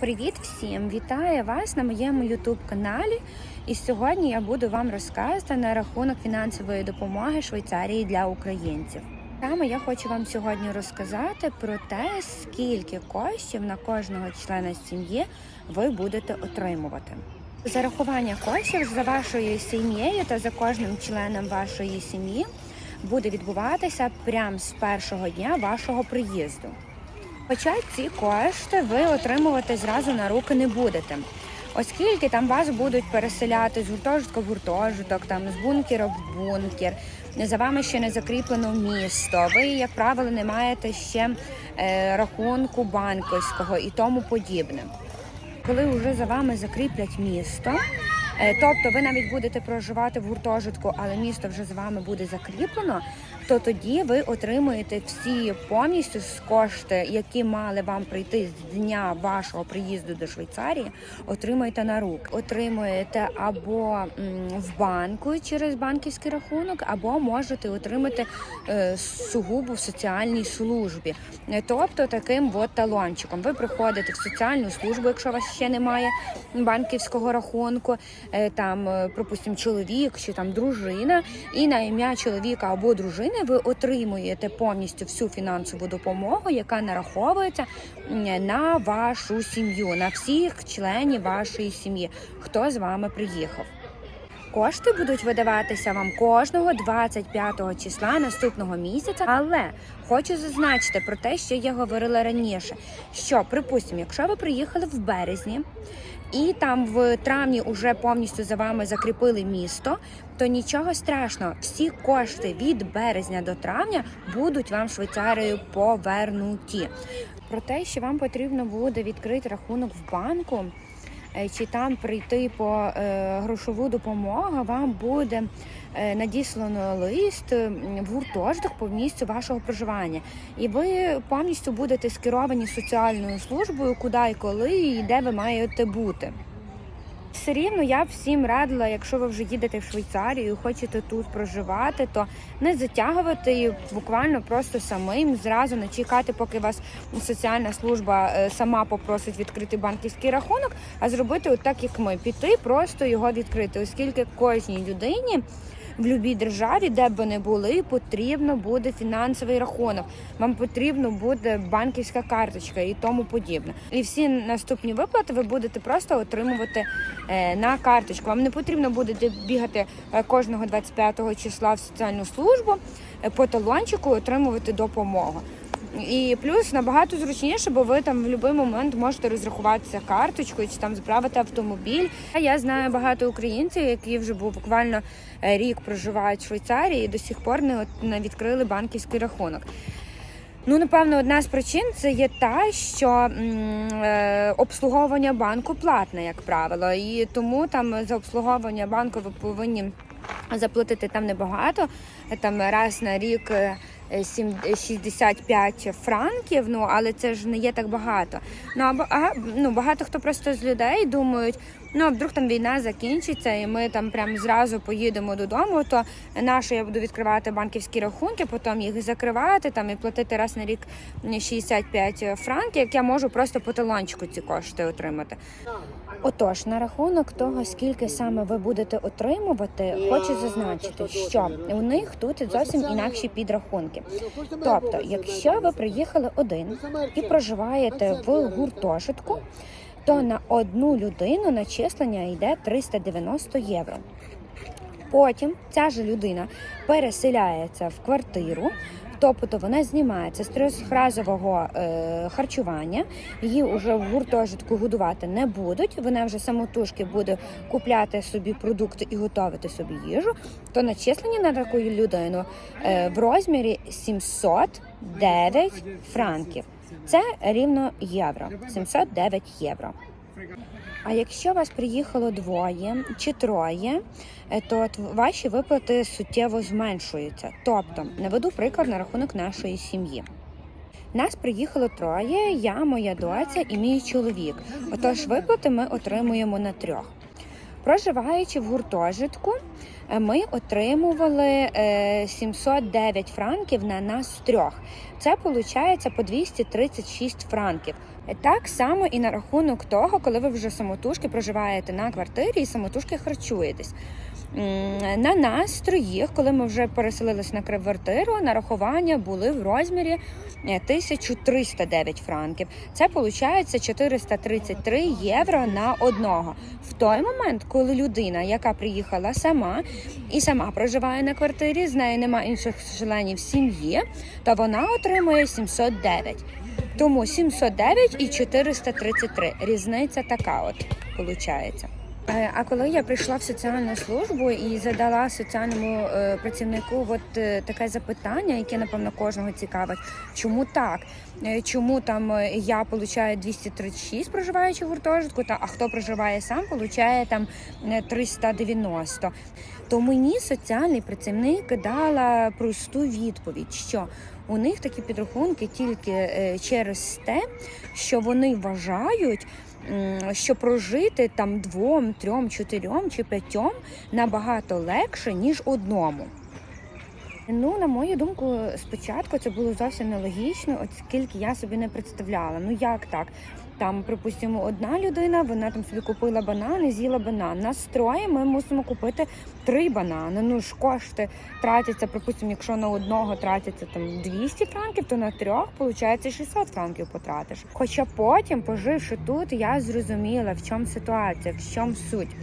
Привіт всім! Вітаю вас на моєму YouTube каналі. І сьогодні я буду вам розказувати на рахунок фінансової допомоги Швейцарії для українців. Саме я хочу вам сьогодні розказати про те, скільки коштів на кожного члена сім'ї ви будете отримувати. Зарахування коштів за вашою сім'єю та за кожним членом вашої сім'ї буде відбуватися прямо з першого дня вашого приїзду. Хоча ці кошти ви отримувати зразу на руки не будете, оскільки там вас будуть переселяти з гуртожитка в гуртожиток, там з бункера в бункер. За вами ще не закріплено місто. Ви, як правило, не маєте ще е, рахунку банківського і тому подібне. Коли вже за вами закріплять місто, е, тобто ви навіть будете проживати в гуртожитку, але місто вже з вами буде закріплено, то тоді ви отримуєте всі повністю з кошти, які мали вам прийти з дня вашого приїзду до Швейцарії, отримаєте на рук. Отримуєте або в банку через банківський рахунок, або можете отримати е, сугубо в соціальній службі. Тобто таким от талончиком. Ви приходите в соціальну службу, якщо у вас ще немає банківського рахунку, е, там, е, припустимо, чоловік чи там дружина, і на ім'я чоловіка або дружини ви отримуєте повністю всю фінансову допомогу, яка нараховується на вашу сім'ю, на всіх членів вашої сім'ї, хто з вами приїхав. Кошти будуть видаватися вам кожного 25 числа наступного місяця. Але хочу зазначити про те, що я говорила раніше. Що, припустимо, якщо ви приїхали в березні і там в травні вже повністю за вами закріпили місто, то нічого страшного, всі кошти від березня до травня будуть вам Швейцарією повернуті. Про те, що вам потрібно буде відкрити рахунок в банку чи там прийти по е, грошову допомогу, вам буде е, надіслано лист в гуртожиток по місцю вашого проживання. І ви повністю будете скеровані соціальною службою, куди і коли, і де ви маєте бути. Все рівно я всім радила, якщо ви вже їдете в Швейцарію, хочете тут проживати, то не затягувати і буквально просто самим зразу не чекати, поки вас соціальна служба е, сама попросить відкрити банківський рахунок, а зробити от так, як ми, піти, просто його відкрити, оскільки кожній людині. В будь-якій державі, де б ви не були, потрібно буде фінансовий рахунок. Вам потрібно буде банківська карточка і тому подібне. І всі наступні виплати ви будете просто отримувати е, на карточку. Вам не потрібно буде бігати е, кожного 25 числа в соціальну службу е, по талончику отримувати допомогу. І плюс набагато зручніше, бо ви там в будь-який момент можете розрахуватися карточкою чи там заправити автомобіль. Я знаю багато українців, які вже буквально е, рік проживають в Швейцарії і до сих пор не, відкрили банківський рахунок. Ну, напевно, одна з причин це є та, що е, обслуговування банку платне, як правило, і тому там за обслуговування банку ви повинні заплатити там небагато, там раз на рік. Е, сім- 65 франків, ну але це ж не є так багато. Ну а, ну багато хто просто з людей думають, ну а вдруг там війна закінчиться, і ми там прям зразу поїдемо додому. То наше я буду відкривати банківські рахунки, потім їх закривати там і платити раз на рік 65 франків, як я можу просто по талончику ці кошти отримати. Отож, на рахунок того, скільки саме ви будете отримувати, хочу зазначити, що у них тут зовсім інакші підрахунки. Тобто, якщо ви приїхали один і проживаєте в гуртожитку, то на одну людину начислення йде 390 євро. Потім ця ж людина переселяється в квартиру, тобто вона знімається з трьохразового е, харчування, її вже в гуртожитку годувати не будуть. Вона вже самотужки буде купляти собі продукти і готувати собі їжу. То начислення на таку людину е, в розмірі 709 франків. Це рівно євро. 709 євро. А якщо вас приїхало двоє чи троє, е, то ваші виплати суттєво зменшуються. Тобто, наведу приклад на рахунок нашої сім'ї. Нас приїхало троє: я, моя доця і мій чоловік. Отож, виплати ми отримуємо на трьох. Проживаючи в гуртожитку, е, ми отримували е, 709 франків на нас трьох. Це виходить по 236 франків. Е, Так само і на рахунок того, коли ви вже самотужки проживаєте на квартирі і самотужки харчуєтесь. На нас троїх, коли ми вже переселились на квартиру, нарахування були в розмірі е, 1309 франків. Це виходить 433 євро на одного. В той момент, коли людина, яка приїхала сама і сама проживає на квартирі, з нею немає інших членів сім'ї, то вона отримує 709. Тому 709 і 433. Різниця така от виходить. Е, А коли я прийшла в соціальну службу і задала соціальному е, працівнику от е, таке запитання, яке напевно кожного цікавить, чому так? Чому там я получаю 236, проживаючи в гуртожитку, та а хто проживає сам, получає там е, 390. То мені соціальний працівник дала просту відповідь, що у них такі підрахунки тільки через те, що вони вважають, що прожити там двом, трьом, чотирьом чи п'ятьом набагато легше, ніж одному. Ну, на мою думку, спочатку це було зовсім нелогічно, оскільки я собі не представляла. Ну як так? Там, припустимо, одна людина, вона там собі купила банани, з'їла банан. Нас троє ми мусимо купити три банани. Ну ж кошти тратяться, припустимо, якщо на одного тратяться там 200 франків, то на трьох виходить 600 франків потратиш. Хоча потім, поживши тут, я зрозуміла, в чому ситуація, в чому суть.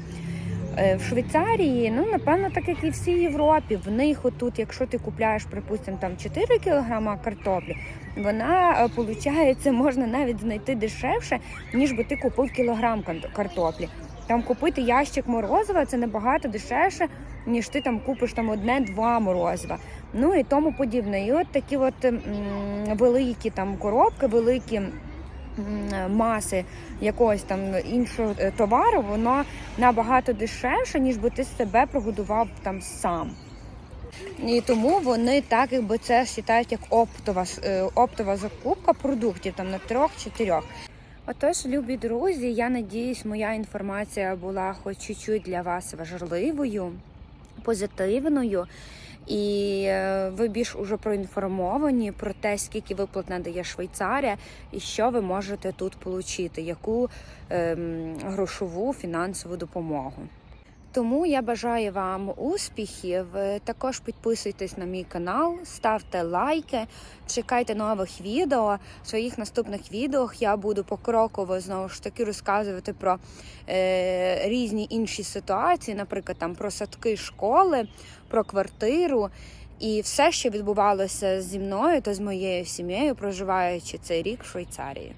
Е, В Швейцарії, ну напевно, так як і всій Європі, в них отут, якщо ти купляєш, припустимо, там 4 кілограма картоплі, вона виходить, можна навіть знайти дешевше, ніж би ти купив кілограм картоплі. Там купити ящик морозива це набагато дешевше, ніж ти там купиш там одне-два морозива. Ну і тому подібне. І от такі от м, великі там коробки, великі маси якогось там іншого е, товару, воно набагато дешевше, ніж би ти себе прогодував там сам. І тому вони так, якби це вважають як оптова, е, оптова закупка продуктів там на трьох-чотирьох. Отож, любі друзі, я надіюсь, моя інформація була хоч чуть-чуть для вас важливою, позитивною. І е, ви більш уже проінформовані про те, скільки виплат надає Швейцарія, і що ви можете тут отримати, яку ем, грошову фінансову допомогу. Тому я бажаю вам успіхів. Е, Також підписуйтесь на мій канал, ставте лайки, чекайте нових відео. В своїх наступних відео я буду покроково знову ж таки розказувати про е, різні інші ситуації, наприклад, там про садки школи, про квартиру. І все, що відбувалося зі мною та з моєю сім'єю, проживаючи цей рік в Швейцарії.